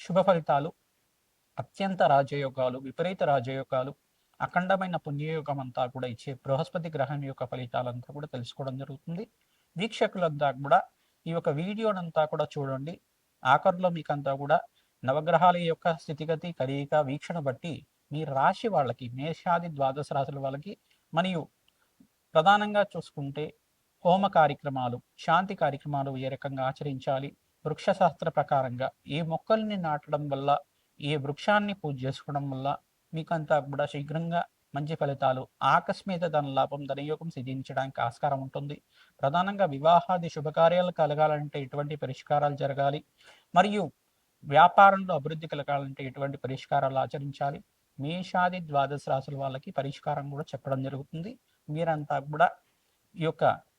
శుభ ఫలితాలు అత్యంత రాజయోగాలు విపరీత రాజయోగాలు అఖండమైన పుణ్యయోగం అంతా కూడా ఇచ్చే బృహస్పతి గ్రహం యొక్క ఫలితాలంతా కూడా తెలుసుకోవడం జరుగుతుంది. వీక్షకులంతా కూడా ఈ యొక్క వీడియోనంతా కూడా చూడండి. ఆఖరులో మీకంతా కూడా నవగ్రహాల యొక్క స్థితిగతి కలయిక వీక్షణ బట్టి మీ రాశి వాళ్ళకి మేషాది ద్వాదశ రాశుల వాళ్ళకి మరియు ప్రధానంగా చూసుకుంటే హోమ కార్యక్రమాలు శాంతి కార్యక్రమాలు ఏ రకంగా ఆచరించాలి వృక్షశాస్త్ర ప్రకారంగా ఏ మొక్కల్ని నాటడం వల్ల ఏ వృక్షాన్ని పూజ చేసుకోవడం వల్ల మీకంతా కూడా శీఘ్రంగా మంచి ఫలితాలు ఆకస్మిక ధన లాభం ధనయోగం సిద్ధించడానికి ఆస్కారం ఉంటుంది. ప్రధానంగా వివాహాది శుభకార్యాలు కలగాలంటే ఎటువంటి పరిష్కారాలు జరగాలి. మరియు వ్యాపారంలో అభివృద్ధి కలగాలంటే ఎటువంటి పరిష్కారాలు ఆచరించాలి. మేషాది ద్వాదశ రాశుల వాళ్ళకి పరిష్కారం కూడా చెప్పడం జరుగుతుంది. మీరంతా కూడా ఈ యొక్క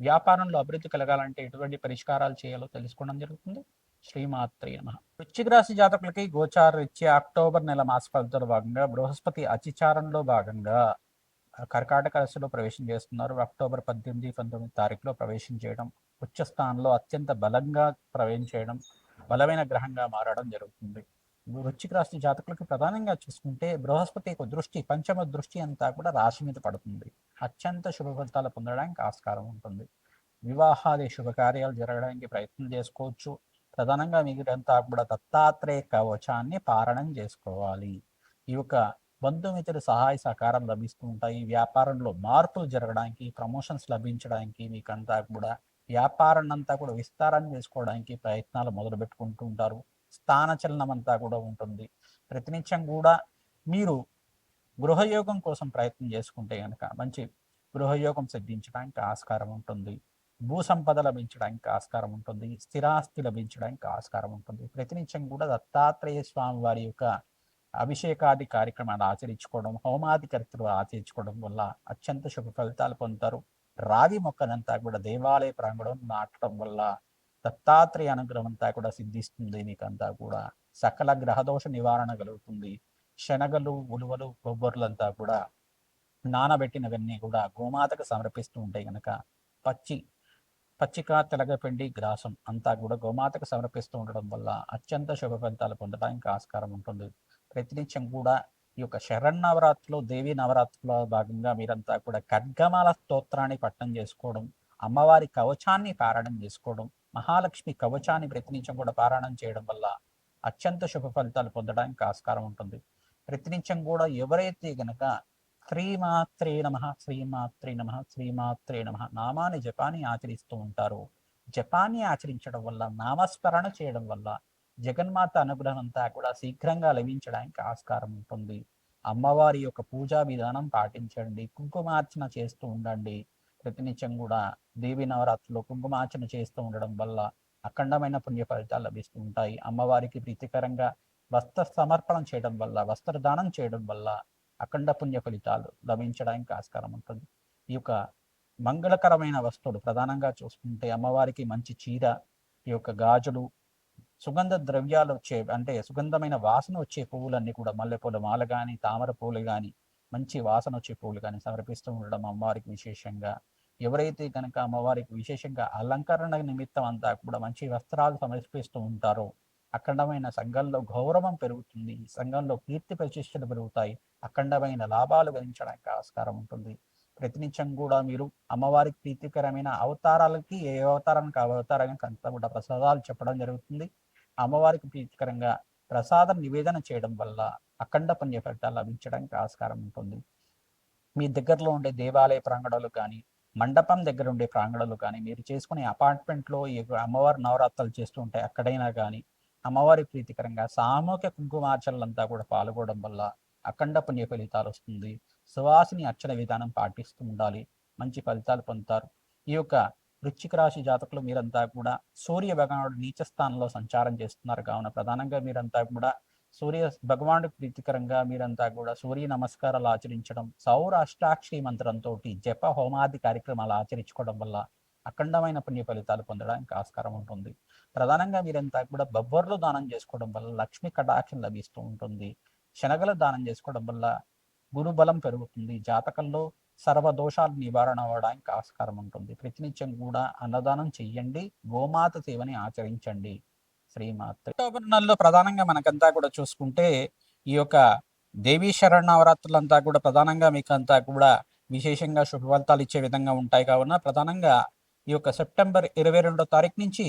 వ్యాపారంలో అభివృద్ధి కలగాలంటే ఎటువంటి పరిష్కారాలు చేయాలో తెలుసుకోవడం జరుగుతుంది. శ్రీమాత్రి నమ. వృశ్చిక రాశి జాతకులకి గోచార రీత్యా అక్టోబర్ నెల మాస ఫలితాల భాగంగా బృహస్పతి అతిచారంలో భాగంగా కర్కాటక రాశిలో ప్రవేశం చేస్తున్నారు. అక్టోబర్ పద్దెనిమిది పంతొమ్మిది తారీఖులో ప్రవేశం చేయడం ఉచ్చ స్థానంలో అత్యంత బలంగా ప్రవేశం చేయడం బలమైన గ్రహంగా మారడం జరుగుతుంది. వృశ్చిక రాశి జాతకులకు ప్రధానంగా చూసుకుంటే బృహస్పతి యొక్క దృష్టి పంచమ దృష్టి అంతా కూడా రాశి మీద పడుతుంది. అత్యంత శుభ ఫలితాలు పొందడానికి ఆస్కారం ఉంటుంది. వివాహాది శుభకార్యాలు జరగడానికి ప్రయత్నం చేసుకోవచ్చు. ప్రధానంగా మీరంతా కూడా దత్తాత్రేయ కవచాన్ని పారణం చేసుకోవాలి. ఈ యొక్క బంధుమిత్రుల సహాయ సహకారం లభిస్తూ ఉంటాయి. వ్యాపారంలో మార్పులు జరగడానికి ప్రమోషన్స్ లభించడానికి మీకంతా కూడా వ్యాపారాన్ని అంతా కూడా విస్తారం చేసుకోవడానికి ప్రయత్నాలు మొదలు పెట్టుకుంటూ ఉంటారు. స్థానచలనం అంతా కూడా ఉంటుంది. ప్రతినిత్యం కూడా మీరు గృహయోగం కోసం ప్రయత్నం చేసుకుంటే కనుక మంచి గృహయోగం సిద్ధించడానికి ఆస్కారం ఉంటుంది. భూ సంపద లభించడానికి ఆస్కారం ఉంటుంది. స్థిరాస్తి లభించడానికి ఆస్కారం ఉంటుంది. ప్రతినిత్యం కూడా దత్తాత్రేయ స్వామి వారి యొక్క అభిషేకాది కార్యక్రమాలు ఆచరించుకోవడం హోమాది ఆచరించుకోవడం వల్ల అత్యంత శుభ ఫలితాలు పొందుతారు. రావి మొక్కనంతా కూడా దేవాలయ ప్రాంగణం నాటడం వల్ల దత్తాత్రేయ అనుగ్రహం అంతా కూడా సిద్ధిస్తుంది. నీకంతా కూడా సకల గ్రహదోష నివారణ కలుగుతుంది. శనగలు ఉలువలు కొబ్బరులంతా కూడా నానబెట్టినవన్నీ కూడా గోమాతకు సమర్పిస్తూ ఉంటాయి కనుక పచ్చి పచ్చిక తెలగపిండి గ్రాసం అంతా కూడా గోమాతకు సమర్పిస్తూ ఉండడం వల్ల అత్యంత శుభ ఫలితాలు పొందడానికి ఆస్కారం ఉంటుంది. ప్రతినిత్యం కూడా ఈ యొక్క శరన్నవరాత్రిలో దేవి నవరాత్రిలో భాగంగా మీరంతా కూడా ఖడ్గమాల స్తోత్రాన్ని పట్టణం చేసుకోవడం అమ్మవారి కవచాన్ని పారాయణం చేసుకోవడం మహాలక్ష్మి కవచాన్ని ప్రతినిత్యం కూడా పారాయణం చేయడం వల్ల అత్యంత శుభ ఫలితాలు పొందడానికి ఆస్కారం ఉంటుంది. ప్రతినిత్యం కూడా ఎవరైతే గనక శ్రీమాత్రే నమ శ్రీమాత్రే నమ శ్రీమాత్రే నమ నామాన్ని జపాన్ని ఆచరిస్తూ ఉంటారు జపాన్ని ఆచరించడం వల్ల నామస్మరణ చేయడం వల్ల జగన్మాత అనుగ్రహం అంతా కూడా శీఘ్రంగా లభించడానికి ఆస్కారం ఉంటుంది. అమ్మవారి యొక్క పూజా విధానం పాటించండి కుంకుమార్చన చేస్తూ ఉండండి. ప్రతినిత్యం కూడా దేవి నవరాత్రులు కుంకుమార్చన చేస్తూ ఉండడం వల్ల అఖండమైన పుణ్య ఫలితాలు లభిస్తూ ఉంటాయి. అమ్మవారికి ప్రీతికరంగా వస్త్ర సమర్పణం చేయడం వల్ల వస్త్రదానం చేయడం వల్ల అఖండ పుణ్య ఫలితాలు లభించడానికి ఆస్కారం ఉంటుంది. ఈ యొక్క మంగళకరమైన వస్తువులు ప్రధానంగా చూసుకుంటే అమ్మవారికి మంచి చీర ఈ యొక్క గాజులు సుగంధ ద్రవ్యాలు వచ్చే అంటే సుగంధమైన వాసన వచ్చే పువ్వులన్నీ కూడా మల్లెపూల మాల కానీ తామర పూలు కానీ మంచి వాసన వచ్చే పువ్వులు కానీ సమర్పిస్తూ ఉండడం అమ్మవారికి విశేషంగా ఎవరైతే కనుక అమ్మవారికి విశేషంగా అలంకరణ నిమిత్తం అంతా కూడా మంచి వస్త్రాలు సమర్పిస్తూ ఉంటారో అఖండమైన సంఘంలో గౌరవం పెరుగుతుంది సంఘంలో కీర్తి ప్రతిష్టలు పెరుగుతాయి అఖండమైన లాభాలు గణించడానికి ఆస్కారం ఉంటుంది. ప్రతినిత్యం కూడా మీరు అమ్మవారికి ప్రీతికరమైన అవతారాలకి ఏ అవతారానికి ఆ అవతారానికి అంతా కూడా ప్రసాదాలు చెప్పడం జరుగుతుంది. అమ్మవారికి ప్రీతికరంగా ప్రసాదం నివేదన చేయడం వల్ల అఖండ పుణ్య ఫలితాలు లభించడానికి ఆస్కారం ఉంటుంది. మీ దగ్గరలో ఉండే దేవాలయ ప్రాంగణాలు కానీ మండపం దగ్గర ఉండే ప్రాంగణాలు కానీ మీరు చేసుకునే అపార్ట్మెంట్లో ఈ అమ్మవారి నవరాత్రులు చేస్తూ ఉంటే అక్కడైనా కానీ అమ్మవారి ప్రీతికరంగా సామూహిక కుంకుమార్చనలంతా కూడా పాల్గొనడం వల్ల అఖండ పుణ్య ఫలితాలు వస్తుంది. సువాసిని అర్చన విధానం పాటిస్తూ ఉండాలి. మంచి ఫలితాలు పొందుతారు. ఈ యొక్క వృశ్చిక రాశి జాతకులు మీరంతా కూడా సూర్య భగవానుడు నీచ స్థానంలో సంచారం చేస్తున్నారు. కావున ప్రధానంగా మీరంతా కూడా సూర్య భగవానుడికి ప్రీతికరంగా మీరంతా కూడా సూర్య నమస్కారాలు ఆచరించడం సౌర అష్టాక్షి మంత్రంతో జప హోమాది కార్యక్రమాలు ఆచరించుకోవడం వల్ల అఖండమైన పుణ్య ఫలితాలు పొందడానికి ఆస్కారం ఉంటుంది. ప్రధానంగా మీరంతా కూడా బొబ్బర్లు దానం చేసుకోవడం వల్ల లక్ష్మి కటాక్షం లభిస్తూ ఉంటుంది. శనగలు దానం చేసుకోవడం వల్ల గురుబలం పెరుగుతుంది. జాతకంలో సర్వ దోషాలు నివారణ అవ్వడానికి ఆస్కారం ఉంటుంది. ప్రతినిత్యం కూడా అన్నదానం చెయ్యండి. గోమాత సేవని ఆచరించండి. శ్రీమాత అక్టోబర్ నెలలో ప్రధానంగా మనకంతా కూడా చూసుకుంటే ఈ యొక్క దేవీ శరణవరాత్రులంతా కూడా ప్రధానంగా మీకు అంతా కూడా విశేషంగా శుభ ఇచ్చే విధంగా ఉంటాయి కావున ప్రధానంగా ఈ యొక్క సెప్టెంబర్ ఇరవై రెండో తారీఖు నుంచి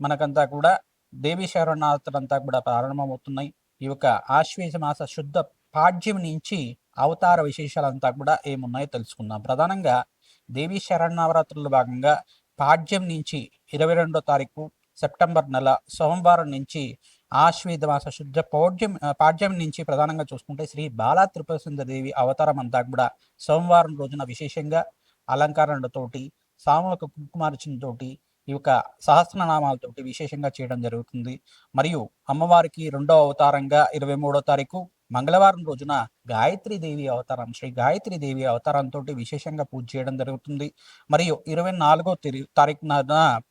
మనకంతా కూడా దేవీ శరణావతులంతా కూడా ప్రారంభమవుతున్నాయి. ఈ యొక్క ఆశ్వేజ మాస శుద్ధ పాడ్యం నుంచి అవతార విశేషాలంతా కూడా ఏమున్నాయో తెలుసుకుందాం. ప్రధానంగా దేవీ శరణవరాత్రుల భాగంగా పాడ్యం నుంచి ఇరవై రెండో తారీఖు సెప్టెంబర్ నెల సోమవారం నుంచి ఆశ్వేద మాస శుద్ధ పౌడ్యం పాడ్యం నుంచి ప్రధానంగా చూసుకుంటే శ్రీ బాలా త్రిపుర సుందరదేవి అవతారం అంతా కూడా సోమవారం రోజున విశేషంగా అలంకరణలతోటి సామూహిక కుంకుమార్చనతోటి ఈ యొక్క సహస్రనామాలతోటి విశేషంగా చేయడం జరుగుతుంది. మరియు అమ్మవారికి రెండో అవతారంగా ఇరవై మూడో తారీఖు మంగళవారం రోజున గాయత్రి దేవి అవతారం శ్రీ గాయత్రి దేవి అవతారంతో విశేషంగా పూజ చేయడం జరుగుతుంది. మరియు ఇరవై నాలుగో తారీఖున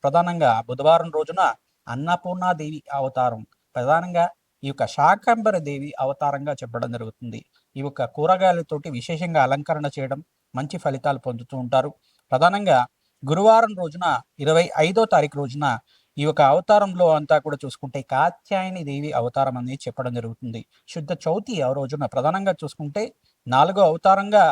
ప్రధానంగా బుధవారం రోజున అన్నపూర్ణాదేవి అవతారం ప్రధానంగా ఈ యొక్క శాకంబర దేవి అవతారంగా చెప్పడం జరుగుతుంది. ఈ యొక్క కూరగాయలతోటి విశేషంగా అలంకరణ చేయడం మంచి ఫలితాలు పొందుతూ ఉంటారు. ప్రధానంగా గురువారం రోజున ఇరవై ఐదో తారీఖు రోజున ఈ యొక్క అవతారంలో అంతా కూడా చూసుకుంటే కాత్యాయని దేవి అవతారం అనేది చెప్పడం జరుగుతుంది. శుద్ధ చౌతి ఆ రోజున ప్రధానంగా చూసుకుంటే నాలుగో అవతారంగా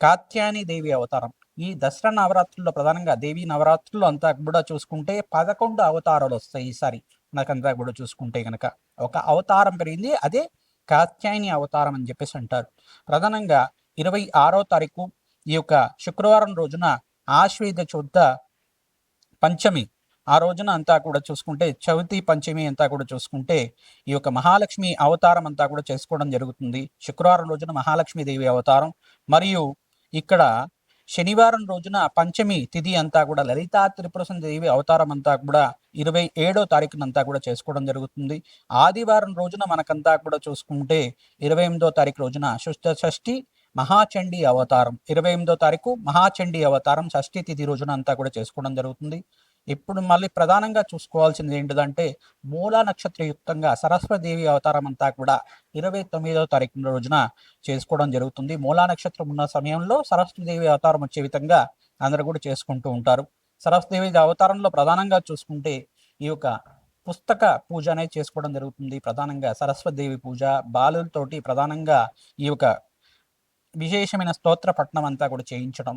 కాత్యాయని దేవి అవతారం. ఈ దసరా నవరాత్రుల్లో ప్రధానంగా దేవి నవరాత్రులు అంతా కూడా చూసుకుంటే పదకొండు అవతారాలు వస్తాయి ఈసారి. మనకంతా కూడా చూసుకుంటే కనుక ఒక అవతారం పెరిగింది అదే కాత్యాయని అవతారం అని చెప్పేసి అంటారు. ప్రధానంగా ఇరవై ఆరో తారీఖు ఈ యొక్క శుక్రవారం రోజున ఆశ్వేద శుద్ధ పంచమి ఆ రోజున అంతా కూడా చూసుకుంటే చవితి పంచమి అంతా కూడా చూసుకుంటే ఈ యొక్క మహాలక్ష్మి అవతారం అంతా కూడా చేసుకోవడం జరుగుతుంది. శుక్రవారం రోజున మహాలక్ష్మి దేవి అవతారం. మరియు ఇక్కడ శనివారం రోజున పంచమి తిథి అంతా కూడా లలితా త్రిపుర దేవి అవతారం అంతా కూడా ఇరవై ఏడో తారీఖునంతా కూడా చేసుకోవడం జరుగుతుంది. ఆదివారం రోజున మనకంతా కూడా చూసుకుంటే ఇరవై ఎనిమిదో తారీఖు రోజున శుద్ధ షష్ఠి మహాచండీ అవతారం. ఇరవై ఎనిమిదో తారీఖు మహాచండీ అవతారం షష్ఠి తిథి రోజున అంతా కూడా చేసుకోవడం జరుగుతుంది. ఇప్పుడు మళ్ళీ ప్రధానంగా చూసుకోవాల్సింది ఏంటిదంటే మూలా నక్షత్రయుక్తంగా సరస్వదేవి అవతారం అంతా కూడా ఇరవై తొమ్మిదవ తారీఖు రోజున చేసుకోవడం జరుగుతుంది. మూలా నక్షత్రం ఉన్న సమయంలో సరస్వదేవి అవతారం వచ్చే విధంగా అందరూ కూడా చేసుకుంటూ ఉంటారు. సరస్వదేవి అవతారంలో ప్రధానంగా చూసుకుంటే ఈ యొక్క పుస్తక పూజ అనేది చేసుకోవడం జరుగుతుంది. ప్రధానంగా సరస్వదేవి పూజ బాలులతోటి ప్రధానంగా ఈ యొక్క విశేషమైన స్తోత్ర పఠనం అంతా కూడా చేయించడం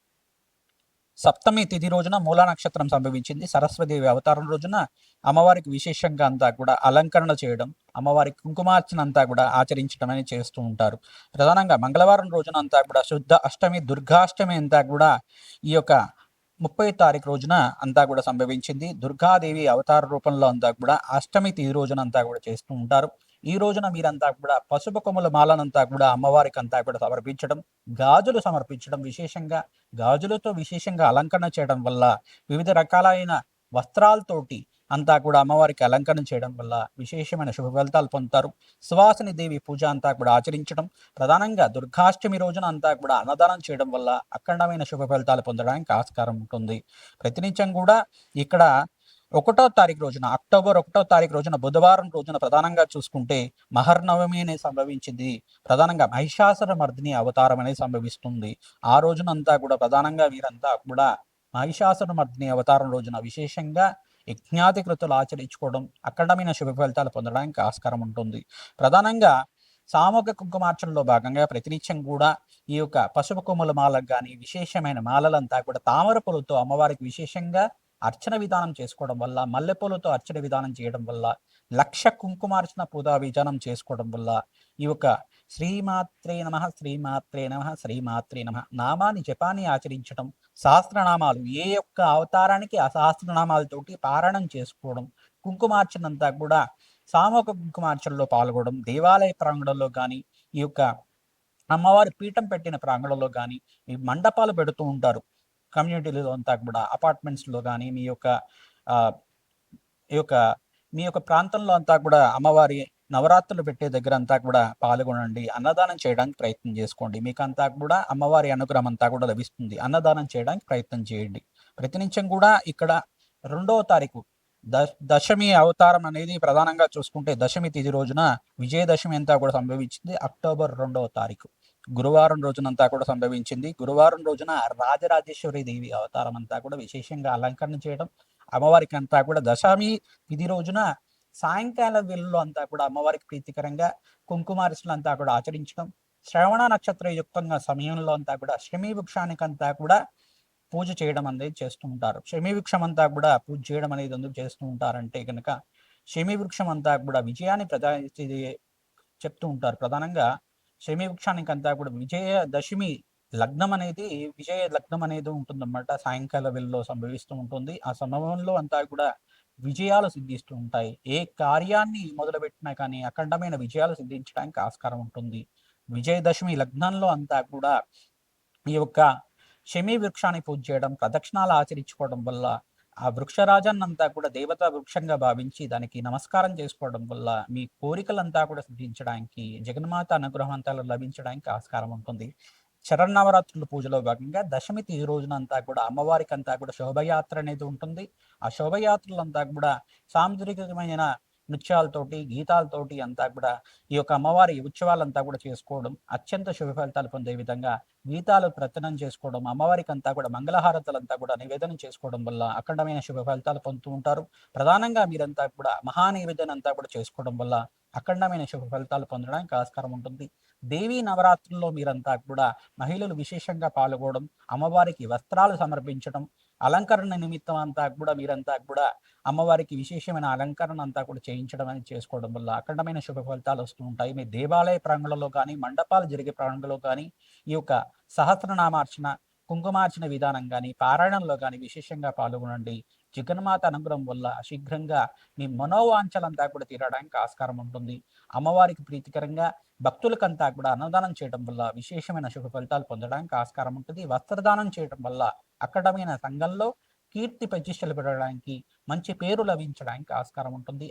సప్తమి తిథి రోజున మూలా నక్షత్రం సంభవించింది. సరస్వదేవి అవతారం రోజున అమ్మవారికి విశేషంగా అంతా కూడా అలంకరణ చేయడం అమ్మవారికి కుంకుమార్చన అంతా కూడా ఆచరించడం అని చేస్తూ ఉంటారు. ప్రధానంగా మంగళవారం రోజున అంతా కూడా శుద్ధ అష్టమి దుర్గాష్టమి అంతా కూడా ఈ యొక్క ముప్పై తారీఖు రోజున అంతా కూడా సంభవించింది. దుర్గాదేవి అవతార రూపంలో అంతా కూడా అష్టమి తిథి రోజున అంతా కూడా చేస్తూ ఉంటారు. ఈ రోజున మీరంతా కూడా పసుపు కొమ్మల మాలనంతా కూడా అమ్మవారికి అంతా కూడా సమర్పించడం గాజులు సమర్పించడం విశేషంగా గాజులతో విశేషంగా అలంకరణ చేయడం వల్ల వివిధ రకాలైన వస్త్రాలతోటి అంతా కూడా అమ్మవారికి అలంకరణ చేయడం వల్ల విశేషమైన శుభ ఫలితాలు పొందుతారు. సువాసిని దేవి పూజ అంతా కూడా ఆచరించడం ప్రధానంగా దుర్గాష్టమి రోజున అంతా కూడా అన్నదానం చేయడం వల్ల అఖండమైన శుభ ఫలితాలు పొందడానికి ఆస్కారం ఉంటుంది. ప్రతినిత్యం కూడా ఇక్కడ ఒకటో తారీఖు రోజున అక్టోబర్ ఒకటో తారీఖు రోజున బుధవారం రోజున ప్రధానంగా చూసుకుంటే మహర్నవమి అనే సంభవించింది. ప్రధానంగా మహిషాసుర మర్దిని అవతారం అనేది సంభవిస్తుంది. ఆ రోజునంతా కూడా ప్రధానంగా వీరంతా కూడా మహిషాసుర మర్దిని అవతారం రోజున విశేషంగా యజ్ఞాధికృతులు ఆచరించుకోవడం అఖండమైన శుభ ఫలితాలు పొందడానికి ఆస్కారం ఉంటుంది. ప్రధానంగా సామూహిక కుంకుమార్చనలో భాగంగా ప్రతినిత్యం కూడా ఈ యొక్క పసుపు కొమ్ముల మాలకు కానీ విశేషమైన మాలలంతా కూడా తామర పూలతో అమ్మవారికి విశేషంగా అర్చన విధానం చేసుకోవడం వల్ల మల్లెపూలతో అర్చన విధానం చేయడం వల్ల లక్ష కుంకుమార్చన పూజా విధానం చేసుకోవడం వల్ల ఈ యొక్క శ్రీమాత్రే నమ శ్రీమాత్రే నమ శ్రీమాత్రే నమ నామాన్ని జపాన్ని ఆచరించడం సహస్రనామాలు ఏ యొక్క అవతారానికి ఆ సహస్రనామాలతోటి పారాయణం చేసుకోవడం కుంకుమార్చనంతా కూడా సామూహిక కుంకుమార్చనలో పాల్గొనడం దేవాలయ ప్రాంగణంలో కానీ ఈ యొక్క అమ్మవారి పీఠం పెట్టిన ప్రాంగణంలో కానీ ఈ మండపాలు పెడుతూ ఉంటారు. కమ్యూనిటీలో అంతా కూడా అపార్ట్మెంట్స్లో కానీ మీ యొక్క ఈ యొక్క మీ యొక్క ప్రాంతంలో అంతా కూడా అమ్మవారి నవరాత్రులు పెట్టే దగ్గర అంతా కూడా పాల్గొనండి. అన్నదానం చేయడానికి ప్రయత్నం చేసుకోండి. మీకు అంతా కూడా అమ్మవారి అనుగ్రహం అంతా కూడా లభిస్తుంది. అన్నదానం చేయడానికి ప్రయత్నం చేయండి. ప్రతినిత్యం కూడా ఇక్కడ రెండవ తారీఖు దశమి అవతారం అనేది ప్రధానంగా చూసుకుంటే దశమి తిథి రోజున విజయదశమి అంతా కూడా సంభవించింది అక్టోబర్ రెండవ తారీఖు. గురువారం రోజునంతా కూడా సంభవించింది. గురువారం రోజున రాజరాజేశ్వరి దేవి అవతారం అంతా కూడా విశేషంగా అలంకరణ చేయడం అమ్మవారికి అంతా కూడా దశమి ఇది రోజున సాయంకాల వేళలో అంతా కూడా అమ్మవారికి ప్రీతికరంగా కుంకుమార్చనలు అంతా కూడా ఆచరించడం శ్రవణ నక్షత్ర యుక్తంగా సమయంలో అంతా కూడా శమీ వృక్షానికి అంతా కూడా పూజ చేయడం అనేది చేస్తూ ఉంటారు. శమీ వృక్షం అంతా కూడా పూజ చేయడం అనేది ఎందుకు చేస్తూ ఉంటారంటే కనుక శమీ వృక్షం అంతా కూడా విజయాన్ని ప్రధాన చెప్తూ ఉంటారు. ప్రధానంగా శమీవృక్షానికంతా వృక్షానికి అంతా కూడా విజయదశమి లగ్నం అనేది విజయ లగ్నం అనేది ఉంటుందన్నమాట. సాయంకాల వేళలో సంభవిస్తూ ఉంటుంది. ఆ సమయంలో అంతా కూడా విజయాలు సిద్ధిస్తూ ఉంటాయి. ఏ కార్యాన్ని మొదలుపెట్టినా కానీ అఖండమైన విజయాలు సిద్ధించడానికి ఆస్కారం ఉంటుంది. విజయదశమి లగ్నంలో అంతా కూడా ఈ యొక్క శమీ వృక్షాన్ని పూజ చేయడం ప్రదక్షిణాలు ఆచరించుకోవడం వల్ల ఆ వృక్షరాజన్నంతా కూడా దేవతా వృక్షంగా భావించి దానికి నమస్కారం చేసుకోవడం వల్ల మీ కోరికలంతా కూడా సిద్ధించడానికి జగన్మాత అనుగ్రహం అంతా లభించడానికి ఆస్కారం ఉంటుంది. శరన్నవరాత్రుల పూజలో భాగంగా దశమి ఈ రోజునంతా కూడా అమ్మవారికి అంతా కూడా శోభయాత్ర అనేది ఉంటుంది. ఆ శోభయాత్రలంతా కూడా సాంస్కృతికమైన నృత్యాలతోటి గీతాలతోటి అంతా కూడా ఈ యొక్క అమ్మవారి ఉత్సవాలంతా కూడా చేసుకోవడం అత్యంత శుభ ఫలితాలు పొందే విధంగా గీతాలు ప్రతనం చేసుకోవడం అమ్మవారికి అంతా కూడా మంగళహారతలంతా కూడా నివేదన చేసుకోవడం వల్ల అఖండమైన శుభ ఫలితాలు పొందుతూ ఉంటారు. ప్రధానంగా మీరంతా కూడా మహానివేదన అంతా కూడా చేసుకోవడం వల్ల అఖండమైన శుభ ఫలితాలు పొందడానికి ఆస్కారం ఉంటుంది. దేవీ నవరాత్రుల్లో మీరంతా కూడా మహిళలు విశేషంగా పాల్గొనడం అమ్మవారికి వస్త్రాలు సమర్పించడం అలంకరణ నిమిత్తం అంతా కూడా మీరంతా కూడా అమ్మవారికి విశేషమైన అలంకరణ అంతా కూడా చేయించడం అనేది చేసుకోవడం వల్ల అఖండమైన శుభ ఫలితాలు వస్తూ ఉంటాయి. మీ దేవాలయ ప్రాంగణంలో కానీ మండపాలు జరిగే ప్రాంగణంలో కానీ ఈ యొక్క సహస్రనామార్చన కుంకుమార్చన విధానం కానీ పారాయణంలో కానీ విశేషంగా పాల్గొనండి. జగన్మాత అనుగ్రహం వల్ల శీఘ్రంగా మీ మనోవాంఛలంతా కూడా తీరడానికి ఆస్కారం ఉంటుంది. అమ్మవారికి ప్రీతికరంగా భక్తులకంతా కూడా అన్నదానం చేయడం వల్ల విశేషమైన శుభ ఫలితాలు పొందడానికి ఆస్కారం ఉంటుంది. వస్త్రదానం చేయడం వల్ల అక్కడమైన సంఘంలో కీర్తి ప్రతిష్టలు పెట్టడానికి మంచి పేరు లభించడానికి ఆస్కారం ఉంటుంది.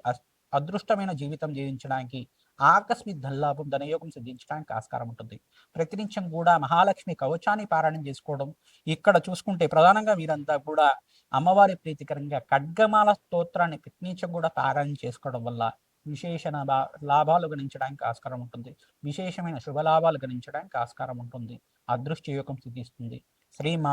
అదృష్టమైన జీవితం జీవించడానికి ఆకస్మిక ధనలాభం ధనయోగం సిద్ధించడానికి ఆస్కారం ఉంటుంది. ప్రతినిత్యం కూడా మహాలక్ష్మి కవచాన్ని పారాయణం చేసుకోవడం ఇక్కడ చూసుకుంటే ప్రధానంగా వీరంతా కూడా అమ్మవారి ప్రీతికరంగా ఖడ్గమాల స్తోత్రాన్ని ప్రతినిత్యం కూడా పారాయణం చేసుకోవడం వల్ల విశేష లాభాలు గణించడానికి ఆస్కారం ఉంటుంది. విశేషమైన శుభ లాభాలు గణించడానికి ఆస్కారం ఉంటుంది. అదృష్ట యోగం సిద్ధిస్తుంది. శ్రీ మా